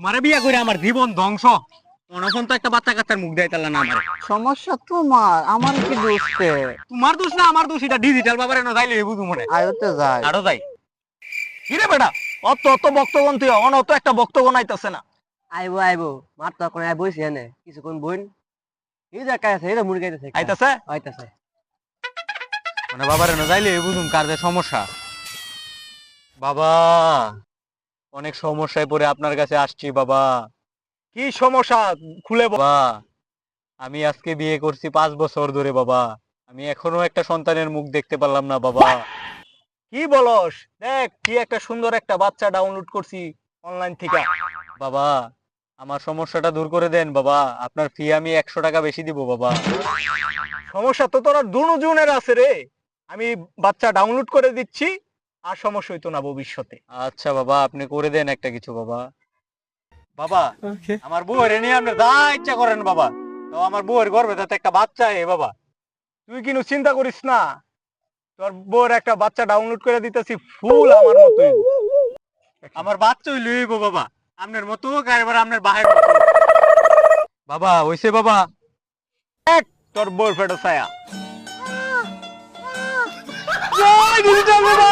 তোমারে বিয়া করে আমার জীবন ধ্বংস। অনখন তো একটা বাচ্চা কাচ্চার মুখ দেয় তাহলে না আমার সমস্যা তোমার আমার কি দোষতে তোমার দোষ না আমার দোষ এটা ডিজিটাল না যাইলে বুঝু মনে। আয়োতে যায় আরও যাই। কিরে বেটা অত অত বক্তগণ তুই অন অত একটা বক্তগণ আইতাছে না। আইবো আইবো মার তো আই বইছি এনে কিছুক্ষণ বইন। এই যে কাজ আছে এটা মুড়ি গাইতেছে আইতাছে? আইতাছে। মানে বাবারে না যাইলে বুঝুম কার যে সমস্যা। বাবা! অনেক সমস্যায় পড়ে আপনার কাছে আসছি, বাবা। কি সমস্যা? খুলে। বাবা, আমি আজকে বিয়ে করছি পাঁচ বছর ধরে, বাবা। আমি এখনও একটা সন্তানের মুখ দেখতে পারলাম না, বাবা। কি বলস? দেখ, কি একটা সুন্দর একটা বাচ্চা ডাউনলোড করছি অনলাইন থেকে। বাবা, আমার সমস্যাটা দূর করে দেন, বাবা। আপনার ফি আমি একশো টাকা বেশি দিব, বাবা। সমস্যা তো তোরা দুনো জনের আছে রে। আমি বাচ্চা ডাউনলোড করে দিচ্ছি আর সমস্যা হইতো না ভবিষ্যতে। আচ্ছা বাবা আপনি করে দেন একটা কিছু বাবা। বাবা আমার বউয়ের নিয়ে আপনি যা ইচ্ছা করেন বাবা। তো আমার বউয়ের গর্ভে যাতে একটা বাচ্চা এ বাবা। তুই কিন্তু চিন্তা করিস না? তোর বউর একটা বাচ্চা ডাউনলোড করে দিতেছি ফুল আমার মতোই। আমার বাচ্চা হইল হইব বাবা। আপনার মতো কারবার আপনার বাহের মতো। বাবা হইছে বাবা। তোর বউর ফেটো ছায়া। জয় জয়